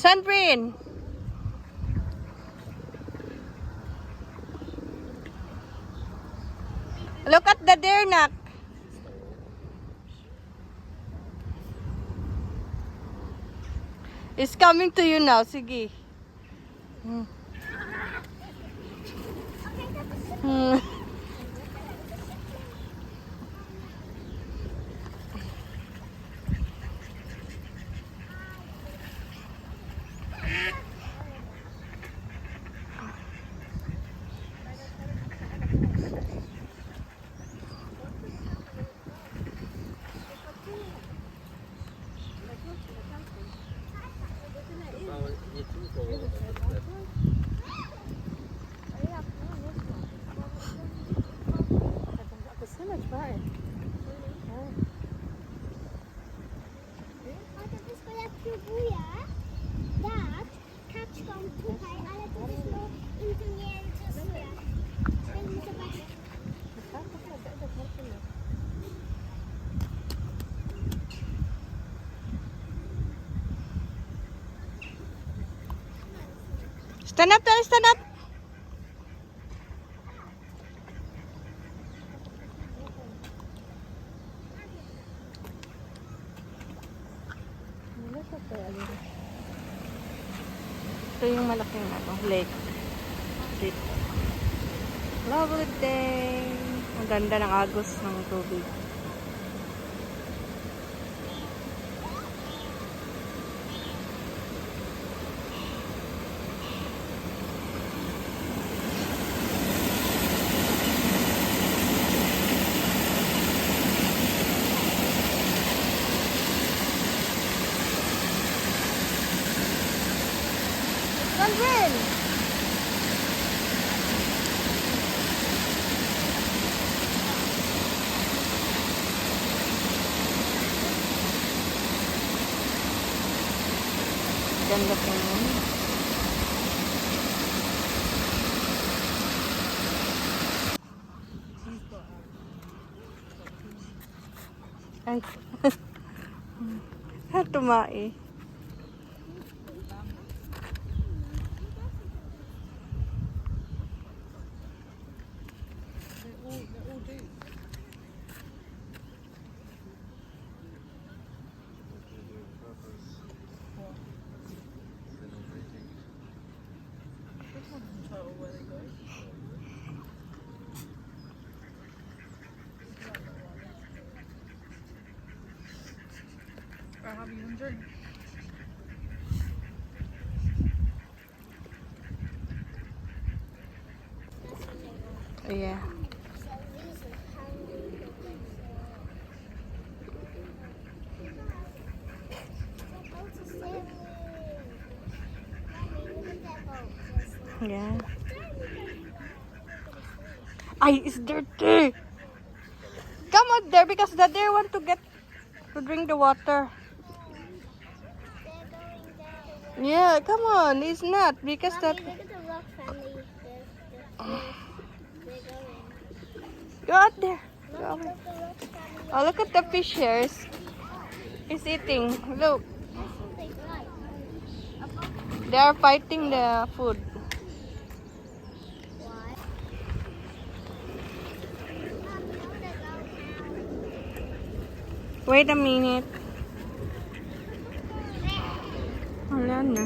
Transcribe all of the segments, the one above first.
Sunbrin! Look at the deer knock. It's coming to you now. Sige. Hmm. Hmm. Stand up, Tony, stand up. Ito yung malaking ano. Lake. Lovely day. Ang ganda ng agos ng tubig. Sunbrin! Ganda po yun. Ay. Tumae. Yeah. Yeah. Ay, it's dirty. Come out there because the deer want to get to drink the water. Yeah, come on. It's not because that. Look at the rock family. They're, they're, they're going. Go out there. Go out Look there. at the rock family. Oh, look at the fish here. It's, it's eating. Look, They are fighting the food. Wait a minute. Wala na.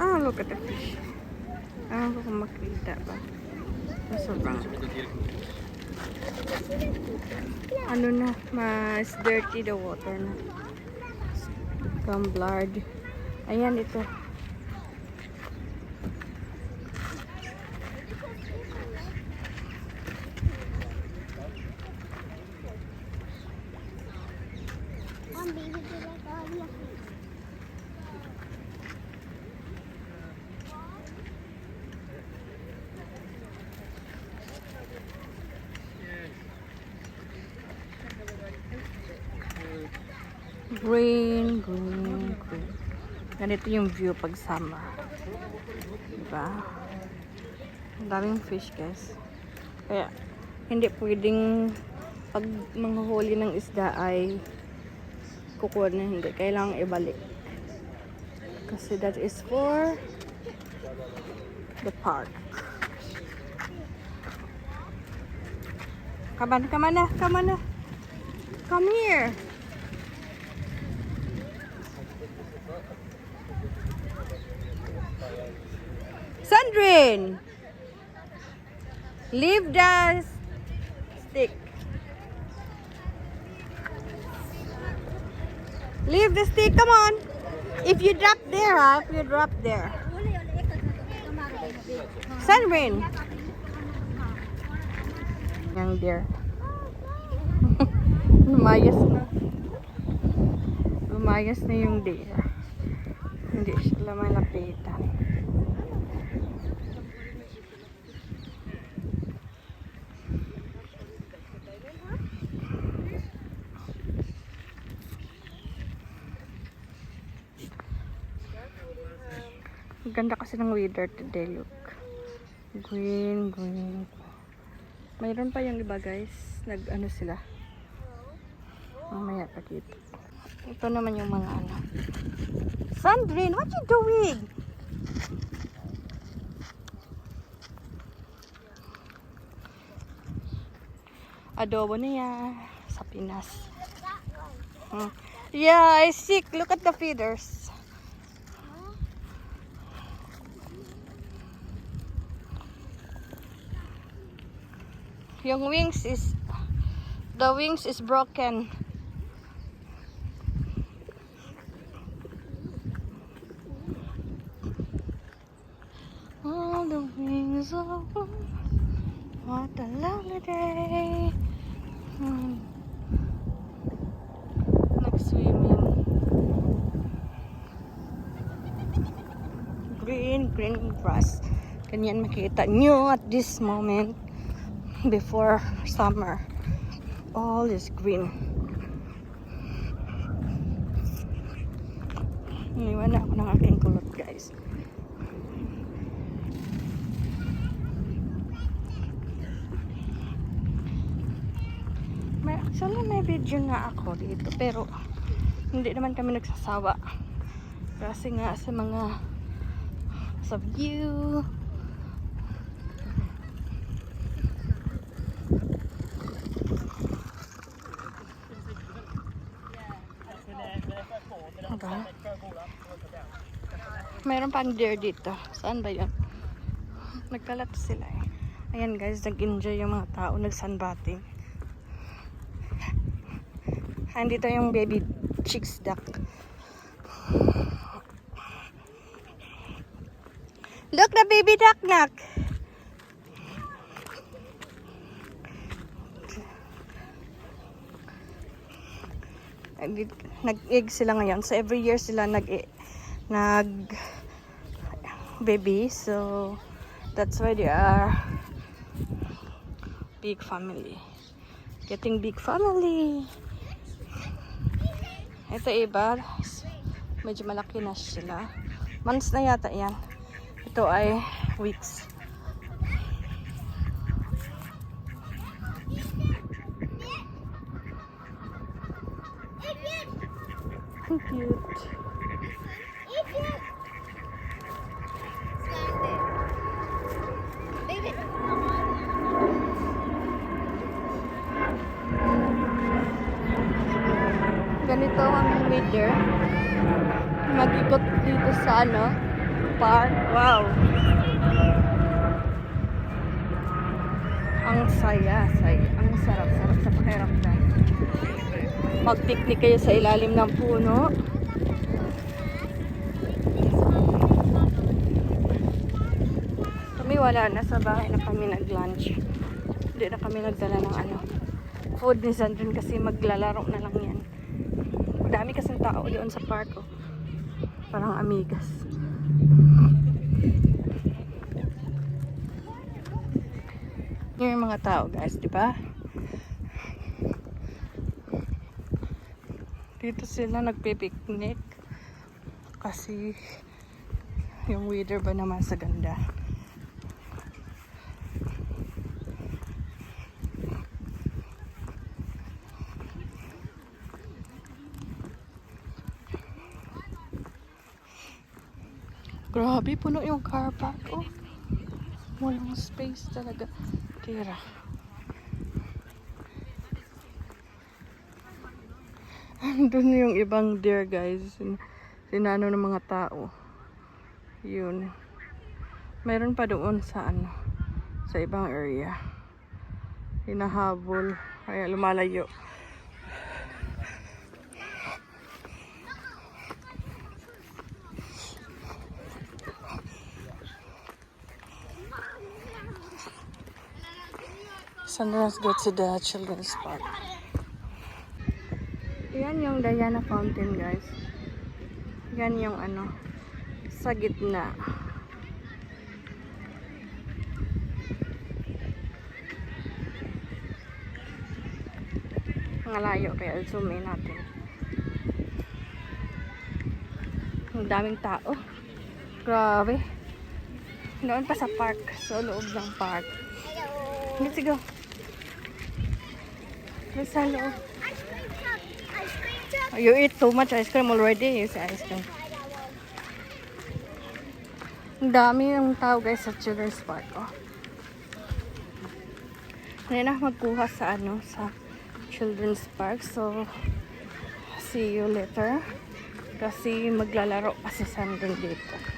Ah, look at the fish. Ah, ko makita ba. Sobrang. Ano na, mas dirty the water na. Become blurred. Ayan ito. Mom, baby, Green, green, green. Ganito yung view pag summer. Diba? Ang daming fish, guys. Kaya, hindi pwedeng pag manghuli ng isda ay kukuha na hindi. Kailangang ibalik. Kasi that is for the park. Come on, come on na, come on. Come here. Sandrine! Leave the stick. Leave the stick, come on. If you drop there, ha? If you drop there. Sandrine! Yang there. Lumayas na. Lumayas na yung deer. Hindi siya lumalapitan. Ganda kasi ng weather today, look. Green, green. Mayroon pa yung iba, guys. Nag, ano sila. Mamaya pa dito. Ito naman yung mga ano. Sandrine, what you doing? Adobo na yan sa Pinas. Hmm. Yeah, I see. Look at the feeders. Yung wings is the wings is broken. All the wings of what a lovely day. Hmm. Green, green grass. Ganyan makita nyo at this moment before summer. All is green. Iniwan na ako ng aking kulot, guys. May, actually, may video na ako dito. Pero, hindi naman kami nagsasawa. Kasi nga sa mga sa view, Aba. Mayroon pang deer dito. Saan ba yun? Nagkalat sila eh. Ayan guys, nag-enjoy yung mga tao. Nag-sunbathing. Andito yung baby chicks duck. Look, the baby duck duck. Nag- nag-egg sila ngayon. So every year sila nag nag baby. So that's why they are big family. Getting big family. Ito iba, medyo malaki na sila. Months na yata yan. Ito ay weeks. Cute. Ganito ang weather. Mag-ikot dito sa ano, park. Wow. Ang saya, saya. Ang sarap-sarap sa pakiramdam. Mag-picnic kayo sa ilalim ng puno. Kami wala na sa bahay na kami nag-lunch. Hindi na kami nagdala ng ano. Food ni Sandrine kasi maglalaro na lang yan. Tao doon sa park. Oh. Parang amigas. Yun yung mga tao guys, di ba? Dito sila nagpe-picnic kasi yung weather ba naman sa ganda. Grabe, puno yung car park. Oh. Walang space talaga. Tira. Andun yung ibang deer guys. Sin- Sinano ng mga tao. Yun. Meron pa doon sa ano. Sa ibang area. Hinahabol. Kaya lumalayo. Let's go to the children's park. Yan yung Diana Fountain, guys. Yan yung ano, sa gitna. Ang layo, kaya zoom in natin. Ang daming tao. Grabe. Noon pa sa park. Sa loob ng park. Let's go. Let's sa loob. You eat too much ice cream already. You say ice cream. Ang dami ng tao guys sa children's park. Oh. Ngayon na magkuha sa ano sa children's park. So, see you later. Kasi maglalaro pa si Sandro dito.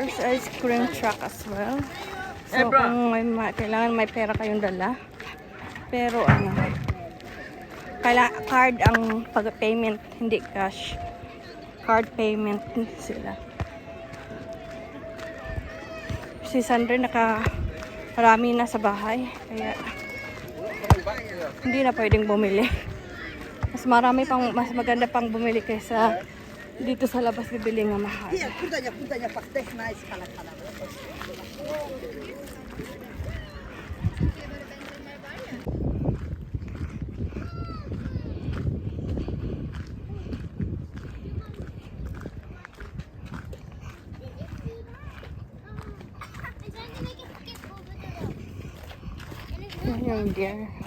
There's ice cream truck as well. So, kung may, ma- kailangan may pera kayong dala. Pero ano, kaila card ang pag-payment, hindi cash. Card payment sila. Si Sandra naka marami na sa bahay. Kaya hindi na pwedeng bumili. Mas marami pang, mas maganda pang bumili kaysa dito sa labas bibili nga mahal. Iya, make it skip over the road. And it's Yan yung deer.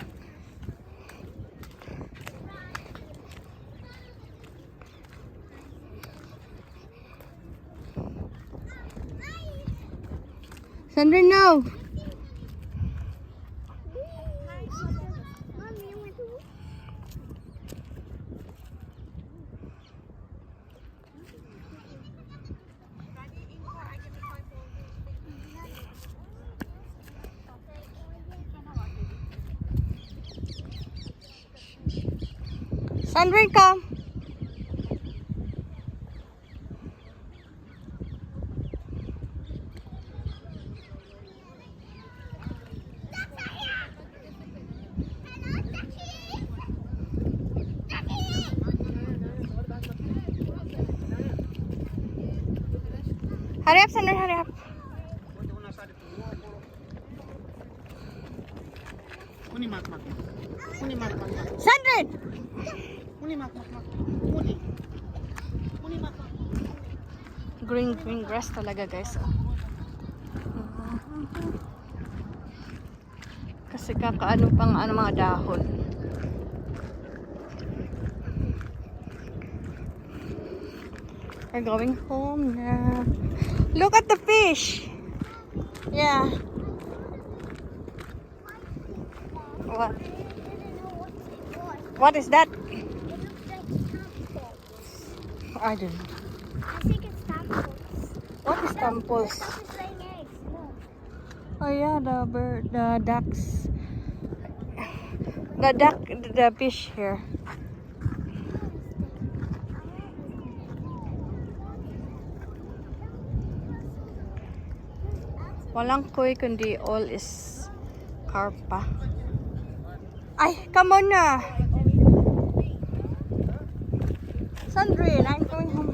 Sandra, no! Mommy, I went to Sandra, come! Hurry up, Sandra, hurry up. Kuni mak mak. Kuni mak mak. Sandra! Kuni mak mak mak. Kuni. Kuni mak mak. Green, green grass talaga, guys. oh. Kasi kakaano pang ano mga dahon. We're going home now. Look at the fish. Yeah. What? What is that? I don't know. I think it's tacos. What is. No. Oh yeah, the bird, the ducks. The duck, the fish here. Walang koi kundi all is carpa. Ay, come on na. Sandrine, I'm going home.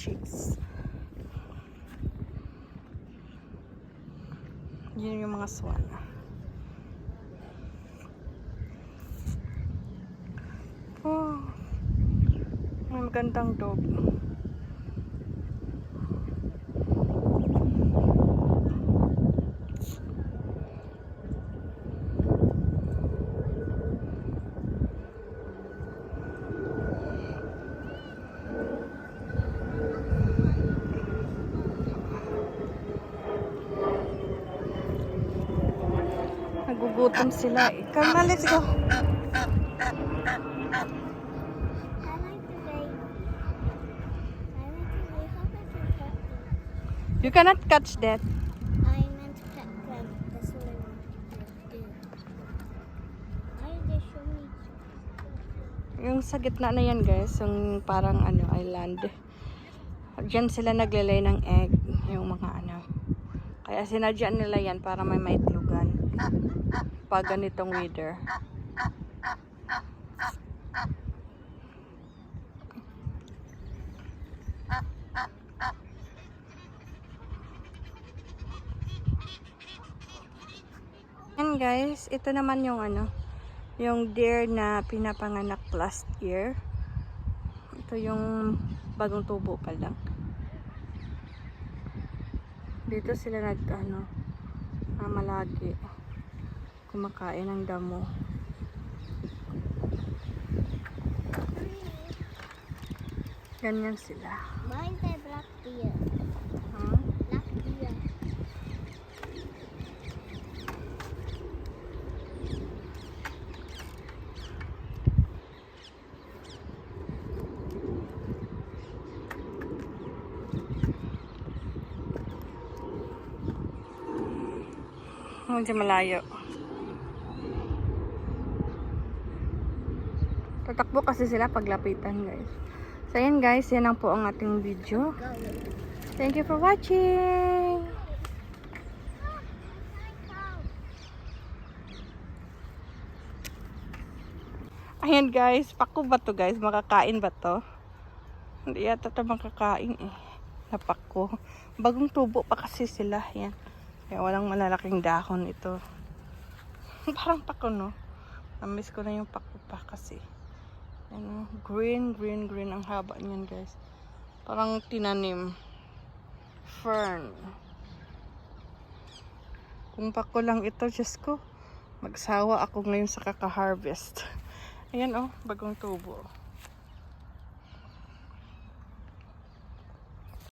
Chicks. Yun yung mga swan. Oh. May magandang dog. Nagugutom sila. Come na, let's go. You cannot catch that. I meant to pet them. That's what I wanted to do. Why did they show me? Yung sa gitna na yan guys, yung parang ano, island. Diyan sila naglalay ng egg, yung mga ano. Kaya sinadya nila yan para may maitlugan. Pag ganitong weather. And guys, ito naman yung ano, yung deer na pinapanganak last year. Ito yung bagong tubo pa lang. Dito sila nag ano, ah, malagi kumakain ng damo. Ganyan sila. Mine's a black deer. Hmm? Black deer. Medyo malayo. Kasi sila paglapitan guys. So yan guys, yan lang po ang ating video. Thank you for watching! Ayan guys, pako ba to guys? Makakain ba to? Hindi yata ito makakain eh. Napako. Bagong tubo pa kasi sila. Yan. Kaya walang malalaking dahon ito. Parang pako no? Namiss ko na yung pako pa kasi. Ano, green, green, green ang haba niyan guys. Parang tinanim. Fern. Kung pako lang ito, Diyos ko. Magsawa ako ngayon sa kaka-harvest. Ayan oh, bagong tubo.